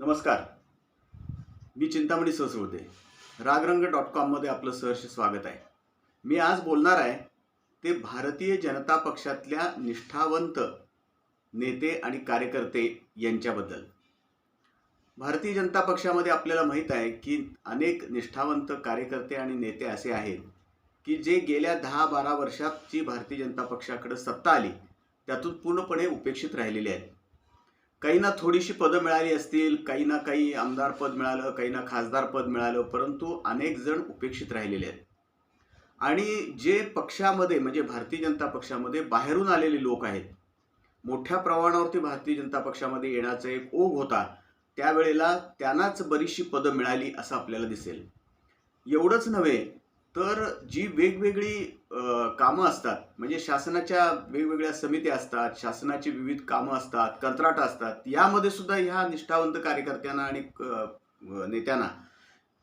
नमस्कार. मी चिंतामणी सहसृते रागरंग डॉट कॉममध्ये आपलं सहर्ष स्वागत आहे. मी आज बोलणार आहे ते भारतीय जनता पक्षातल्या निष्ठावंत नेते आणि कार्यकर्ते यांच्याबद्दल. भारतीय जनता पक्षामध्ये आपल्याला माहीत आहे की अनेक निष्ठावंत कार्यकर्ते आणि नेते असे आहेत की जे गेल्या दहा बारा वर्षात जी भारतीय जनता पक्षाकडे सत्ता आली त्यातून पूर्णपणे उपेक्षित राहिलेले आहेत. काहींना थोडीशी पदं मिळाली असतील काही ना काही आमदार पद मिळालं काहींना खासदार पद मिळालं परंतु अनेक जण उपेक्षित राहिलेले आहेत. आणि जे पक्षामध्ये म्हणजे भारतीय जनता पक्षामध्ये बाहेरून आलेले लोक आहेत मोठ्या प्रमाणावरती भारतीय जनता पक्षामध्ये येण्याचा एक ओघ होता त्यावेळेला त्यांनाच बरीचशी पदं मिळाली असं आपल्याला दिसेल. एवढंच नव्हे तर जी वेगवेगळी कामं असतात म्हणजे शासनाच्या वेगवेगळ्या समित्या असतात शासनाची विविध कामं असतात कंत्राट असतात यामध्ये सुद्धा ह्या निष्ठावंत कार्यकर्त्यांना आणि नेत्यांना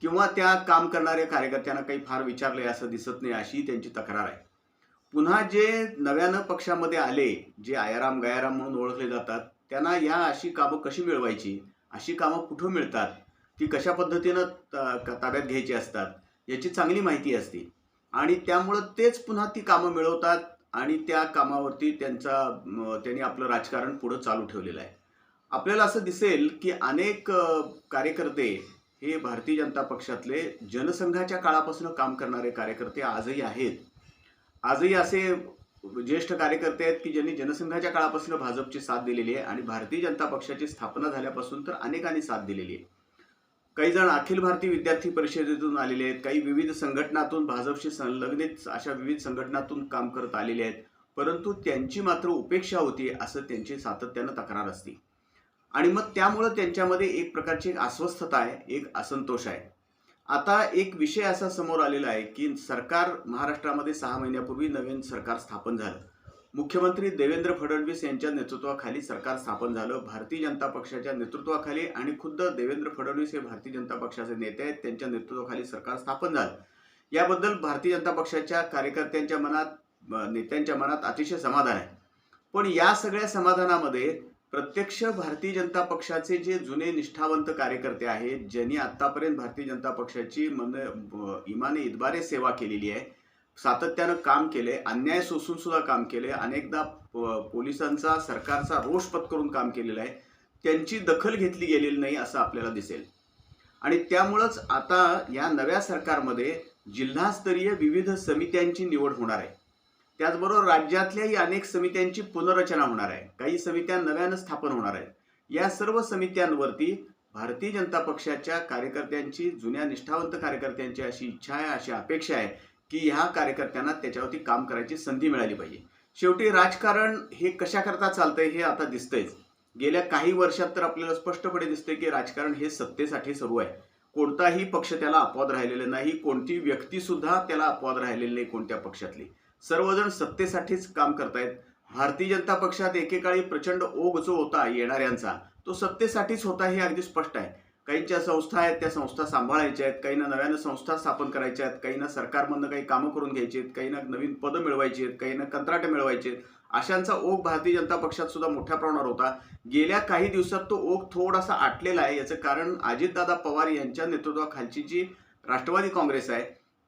किंवा त्या काम करणाऱ्या कार्यकर्त्यांना काही फार विचारले असं दिसत नाही अशी त्यांची तक्रार आहे. पुन्हा जे नव्यानं पक्षामध्ये आले जे आयाराम गयाराम म्हणून ओळखले जातात त्यांना या अशी कामं कशी मिळवायची अशी कामं कुठं मिळतात ती कशा पद्धतीनं त- ताब्यात घ्यायची असतात याची चांगली माहिती असते. आणि त्यामुळं तेच पुन्हा ती कामं मिळवतात आणि त्या कामावरती त्यांचा त्यांनी आपलं राजकारण पुढं चालू ठेवलेलं आहे. आपल्याला असं दिसेल की अनेक कार्यकर्ते हे भारतीय जनता पक्षातले जनसंघाच्या काळापासून काम करणारे कार्यकर्ते आजही आहेत. आजही असे ज्येष्ठ कार्यकर्ते आहेत की ज्यांनी जनसंघाच्या काळापासून भाजपची साथ दिलेली आहे आणि भारतीय जनता पक्षाची स्थापना झाल्यापासून तर अनेकांनी साथ दिलेली आहे. काही जण अखिल भारतीय विद्यार्थी परिषदेतून आलेले आहेत. काही विविध संघटनातून भाजपशी संलग्नित अशा विविध संघटनातून काम करत आलेले आहेत. परंतु त्यांची मात्र उपेक्षा होती असं त्यांची सातत्यानं तक्रार असते. आणि मग त्यामुळं त्यांच्यामध्ये एक प्रकारची एक अस्वस्थता आहे एक असंतोष आहे. आता एक विषय असा समोर आलेला आहे की सरकार महाराष्ट्रामध्ये सहा महिन्यापूर्वी नवीन सरकार स्थापन झालं. मुख्यमंत्री देवेंद्र फडणवीस यांच्या नेतृत्वाखाली सरकार स्थापन झालं. भारतीय जनता पक्षाच्या नेतृत्वाखाली आणि खुद्द देवेंद्र फडणवीस हे भारतीय जनता पक्षाचे नेते आहेत. त्यांच्या नेतृत्वाखाली सरकार स्थापन झालं. याबद्दल भारतीय जनता पक्षाच्या कार्यकर्त्यांच्या मनात नेत्यांच्या मनात अतिशय समाधान आहे. पण या सगळ्या समाधानामध्ये प्रत्यक्ष भारतीय जनता पक्षाचे जे जुने निष्ठावंत कार्यकर्ते आहेत ज्यांनी आतापर्यंत भारतीय जनता पक्षाची मन इमाने इतबारे सेवा केलेली आहे सातत्यानं काम केले अन्याय सोसून सुद्धा काम केले अनेकदा पोलिसांचा सरकारचा रोष पत्करून काम केलेलं आहे. त्यांची दखल घेतली गेलेली नाही असं आपल्याला दिसेल. आणि त्यामुळंच आता या नव्या सरकारमध्ये जिल्हास्तरीय विविध समित्यांची निवड होणार आहे. त्याचबरोबर राज्यातल्याही अनेक समित्यांची पुनर्रचना होणार आहे. काही समित्या नव्यानं स्थापन होणार आहेत. या सर्व समित्यांवरती भारतीय जनता पक्षाच्या कार्यकर्त्यांची जुन्या निष्ठावंत कार्यकर्त्यांची अशी इच्छा आहे अशी अपेक्षा आहे की ह्या कार्यकर्त्यांना त्याच्यावरती काम करायची संधी मिळाली पाहिजे. शेवटी राजकारण हे कशाकरता चालतंय हे आता दिसतंयच. गेल्या काही वर्षात तर आपल्याला स्पष्टपणे दिसतंय की राजकारण हे सत्तेसाठी सुरू आहे. कोणताही पक्ष त्याला अपवाद राहिलेला नाही कोणती व्यक्ती सुद्धा त्याला अपवाद राहिलेली नाही कोणत्या पक्षातली. सर्वजण सत्तेसाठीच काम करतायत. भारतीय जनता पक्षात एकेकाळी प्रचंड ओघ जो होता येणाऱ्यांचा तो सत्तेसाठीच होता हे अगदी स्पष्ट आहे. काहींच्या संस्था आहेत त्या संस्था सांभाळायच्या आहेत काहींना नव्यानं संस्था स्थापन करायच्या आहेत काहींना सरकारमधनं काही कामं करून घ्यायची आहेत काहींना नवीन पदं मिळवायची आहेत काहींना कंत्राटं मिळवायची आहेत. अशांचा ओघ भारतीय जनता पक्षात सुद्धा मोठ्या प्रमाणावर होता. गेल्या काही दिवसात तो ओघ थोडासा आटलेला आहे. याचं कारण अजितदादा पवार यांच्या नेतृत्वाखालची जी राष्ट्रवादी काँग्रेस आहे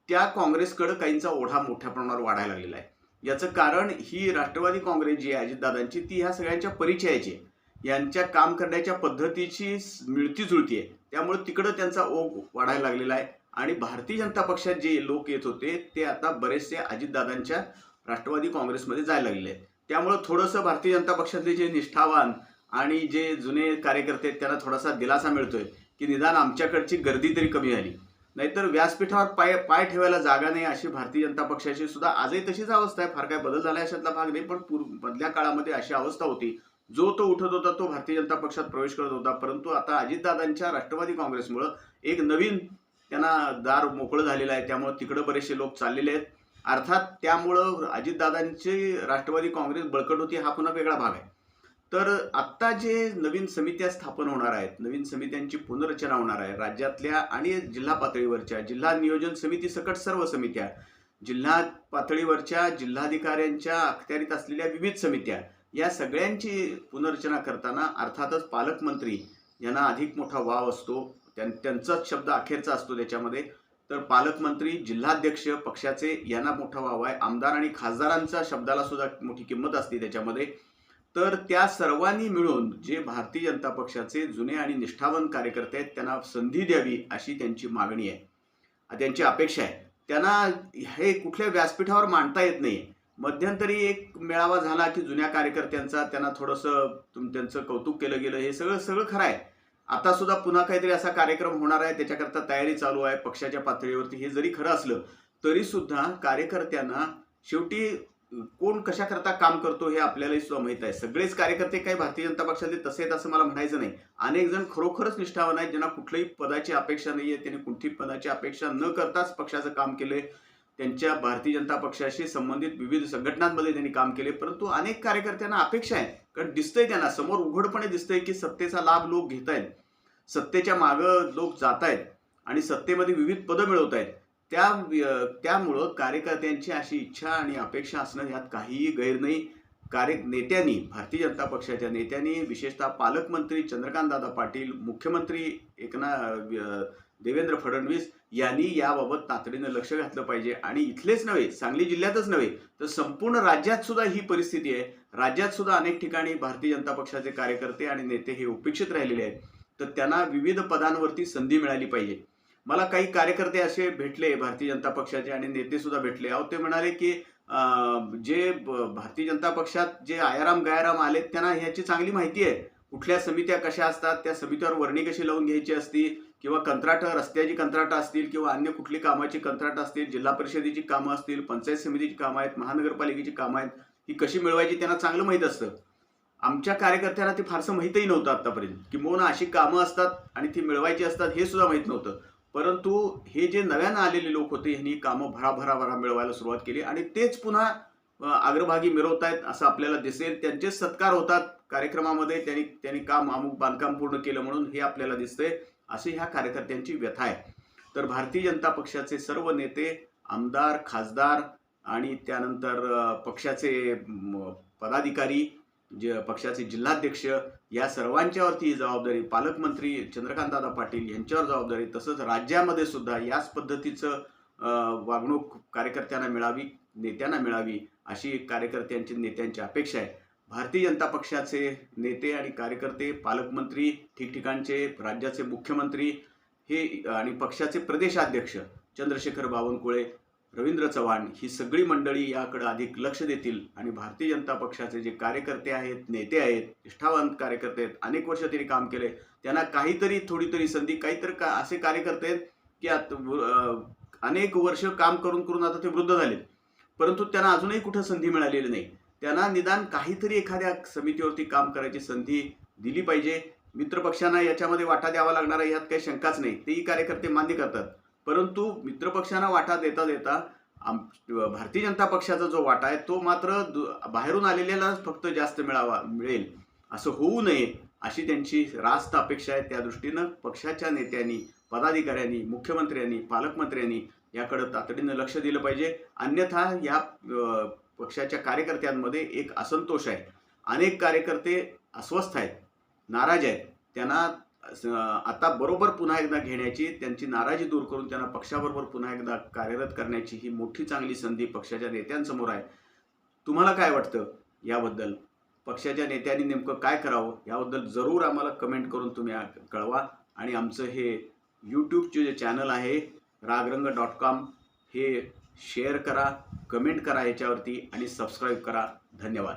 त्या काँग्रेसकडं काहींचा ओढा मोठ्या प्रमाणावर वाढायला लागलेला आहे. याचं कारण ही राष्ट्रवादी काँग्रेस जी आहे अजितदादांची ती ह्या सगळ्यांच्या परिचयाची आहे. यांच्या काम करण्याच्या पद्धतीची मिळती जुळती आहे. त्यामुळे तिकडं त्यांचा ओघ वाढायला लागलेला आहे. आणि भारतीय जनता पक्षात जे लोक येत होते ते आता बरेचसे अजितदादांच्या राष्ट्रवादी काँग्रेसमध्ये जायला लागलेले आहेत. त्यामुळं थोडंसं भारतीय जनता पक्षातले जे निष्ठावान आणि जे जुने कार्यकर्ते आहेत त्यांना थोडासा दिलासा मिळतोय की निदान आमच्याकडची गर्दी तरी कमी झाली. नाहीतर व्यासपीठावर पाय पाय ठेवायला जागा नाही अशी भारतीय जनता पक्षाची सुद्धा आजही तशीच अवस्था आहे. फार काय बदल झाला अशातला भाग नाही पण पूर्व मधल्या काळामध्ये अशी अवस्था होती. जो तो उठत होता तो भारतीय जनता पक्षात प्रवेश करत होता. परंतु आता अजितदादांच्या राष्ट्रवादी काँग्रेसमुळं एक नवीन त्यांना दार मोकळं झालेलं आहे. त्यामुळे तिकडं बरेचसे लोक चाललेले आहेत. अर्थात त्यामुळं अजितदादांची राष्ट्रवादी काँग्रेस बळकट होती हा पुन्हा वेगळा भाग आहे. तर आत्ता जे नवीन समित्या स्थापन होणार आहेत नवीन समित्यांची पुनर्रचना होणार आहे राज्यातल्या आणि जिल्हा पातळीवरच्या जिल्हा नियोजन समिती सकट सर्व समित्या जिल्हा पातळीवरच्या जिल्हाधिकाऱ्यांच्या अखत्यारीत असलेल्या विविध समित्या या सगळ्यांची पुनर्रचना करताना अर्थातच पालकमंत्री यांना अधिक मोठा वाव असतो. त्यां त्यांचाच शब्द अखेरचा असतो त्याच्यामध्ये. तर पालकमंत्री जिल्हाध्यक्ष पक्षाचे यांना मोठा वाव आहे. आमदार आणि खासदारांचा शब्दाला सुद्धा मोठी किंमत असते त्याच्यामध्ये. तर त्या सर्वांनी मिळून जे भारतीय जनता पक्षाचे जुने आणि निष्ठावंत कार्यकर्ते आहेत त्यांना संधी द्यावी अशी त्यांची मागणी आहे. त्यांची अपेक्षा आहे. त्यांना हे कुठल्या व्यासपीठावर मांडता येत नाही. मध्यंतरी एक मेळावा झाला की जुन्या कार्यकर्त्यांचा त्यांना थोडंसं त्यांचं कौतुक केलं गेलं. हे सगळं सगळं खरं आहे. आता सुद्धा पुन्हा काहीतरी असा कार्यक्रम होणार आहे. त्याच्याकरता तयारी चालू आहे पक्षाच्या पातळीवरती. हे जरी खरं असलं तरी सुद्धा कार्यकर्त्यांना शेवटी कोण कशाकरता काम करतो हे आपल्यालाही सुद्धा माहीत आहे. सगळेच कार्यकर्ते काही भारतीय जनता पक्षातले तसे आहेत असं मला म्हणायचं नाही. अनेक जण खरोखरच निष्ठावान आहेत. ज्यांना कुठल्याही पदाची अपेक्षा नाही आहे त्यांनी कोणतीही पदाची अपेक्षा न करताच पक्षाचं काम केलंय. त्यांच्या भारतीय जनता पक्षाशी संबंधित विविध संघटनांमध्ये त्यांनी काम केले परंतु अनेक कार्यकर्त्यांना अपेक्षा आहे. कारण दिसतंय त्यांना समोर उघडपणे दिसतंय की सत्तेचा लाभ लोक घेत आहेत सत्तेच्या मागं लोक जात आहेत आणि सत्तेमध्ये विविध पदं मिळवत आहेत त्या त्यामुळं कार्यकर्त्यांची अशी इच्छा आणि अपेक्षा असणं यात काहीही गैर नाही. कार्य नेत्यांनी भारतीय जनता पक्षाच्या नेत्यांनी विशेषतः पालकमंत्री चंद्रकांतदादा पाटील मुख्यमंत्री एकना देवेंद्र फडणवीस यांनी याबाबत तातडीनं लक्ष घातलं पाहिजे. आणि इथलेच नव्हे सांगली जिल्ह्यातच नव्हे तर संपूर्ण राज्यात सुद्धा ही परिस्थिती आहे. राज्यात सुद्धा अनेक ठिकाणी भारतीय जनता पक्षाचे कार्यकर्ते आणि नेते हे उपेक्षित राहिलेले आहेत. तर त्यांना विविध पदांवरती संधी मिळाली पाहिजे. मला काही कार्यकर्ते असे भेटले भारतीय जनता पक्षाचे आणि नेते सुद्धा भेटले. अहो ते म्हणाले की जे भारतीय जनता पक्षात जे आयाराम गायाराम आलेत त्यांना ह्याची चांगली माहिती आहे. कुठल्या समित्या कशा असतात त्या समित्यावर वर्णी कशी लावून घ्यायची असती किंवा कंत्राटं रस्त्याची कंत्राटं असतील किंवा अन्य कुठली कामाची कंत्राटं असतील जिल्हा परिषदेची कामं असतील पंचायत समितीची कामं आहेत महानगरपालिकेची कामं आहेत ही कशी मिळवायची त्यांना चांगलं माहीत असतं. आमच्या कार्यकर्त्यांना ते फारसं माहीतही नव्हतं आत्तापर्यंत किंबहुना अशी कामं असतात आणि ती मिळवायची असतात हे सुद्धा माहीत नव्हतं. परंतु हे जे नव्यानं आलेले लोक होते ह्यांनी कामं भराभरा भरा मिळवायला सुरुवात केली आणि तेच पुन्हा अग्रभागी मिरवतायत असं आपल्याला दिसेल. त्यांचे सत्कार होतात कार्यक्रमामध्ये त्यांनी त्यांनी काम अमुक बांधकाम पूर्ण केलं म्हणून हे आपल्याला दिसतंय. अशी ह्या कार्यकर्त्यांची व्यथा आहे. तर भारतीय जनता पक्षाचे सर्व नेते आमदार खासदार आणि त्यानंतर पक्षाचे पदाधिकारी जे पक्षाचे जिल्हाध्यक्ष या सर्वांच्यावरती ही जबाबदारी पालकमंत्री चंद्रकांतदादा पाटील यांच्यावर जबाबदारी तसंच राज्यामध्ये सुद्धा याच पद्धतीचं वागणूक कार्यकर्त्यांना मिळावी नेत्यांना मिळावी अशी कार्यकर्त्यांची नेत्यांची अपेक्षा आहे. भारतीय जनता पक्षाचे नेते आणि कार्यकर्ते पालकमंत्री ठिकठिकाणचे राज्याचे मुख्यमंत्री हे आणि पक्षाचे प्रदेशाध्यक्ष चंद्रशेखर बावनकुळे रवींद्र चव्हाण ही सगळी मंडळी याकडे अधिक लक्ष देतील आणि भारतीय जनता पक्षाचे जे कार्यकर्ते आहेत नेते आहेत निष्ठावंत कार्यकर्ते आहेत अनेक वर्ष त्यांनी काम केले त्यांना काहीतरी थोडी तरी संधी काहीतरी का असे कार्यकर्ते आहेत की आता अनेक वर्ष काम करून करून आता ते वृद्ध झाले परंतु त्यांना अजूनही कुठं संधी मिळालेली नाही. त्यांना निदान काहीतरी एखाद्या समितीवरती काम करायची संधी दिली पाहिजे. मित्रपक्षांना याच्यामध्ये वाटा द्यावा लागणार आहे यात काही शंकाच नाही. तेही कार्यकर्ते मान्य करतात. परंतु मित्रपक्षांना वाटा देता देता आम भारतीय जनता पक्षाचा जो वाटा आहे तो मात्र बाहेरून आलेल्यालाच फक्त जास्त मिळावा मिळेल. असं होऊ नये अशी त्यांची रास्त अपेक्षा आहे. त्या दृष्टीनं पक्षाच्या नेत्यांनी पदाधिकाऱ्यांनी मुख्यमंत्र्यांनी पालकमंत्र्यांनी याकडं तातडीनं लक्ष दिलं पाहिजे. अन्यथा या पक्षाच्या कार्यकर्त्यांमध्ये एक असंतोष आहे. अनेक कार्यकर्ते अस्वस्थ आहेत नाराज आहेत. त्यांना आता बरोबर पुन्हा एकदा घेण्याची त्यांची नाराजी दूर करून त्यांना पक्षाबरोबर पुन्हा एकदा कार्यरत करण्याची ही मोठी चांगली संधी पक्षाच्या नेत्यांसमोर आहे. तुम्हाला काय वाटतं याबद्दल? पक्षाच्या नेत्यांनी नेमकं काय करावं? याबद्दल जरूर आम्हाला कमेंट करून तुम्ही कळवा. आणि आमचं हे यूट्यूबचे जे चॅनल आहे रागरंग डॉट कॉम हे शेअर करा. कमेंट करा याच्यावरती आणि सबस्क्राईब करा. धन्यवाद.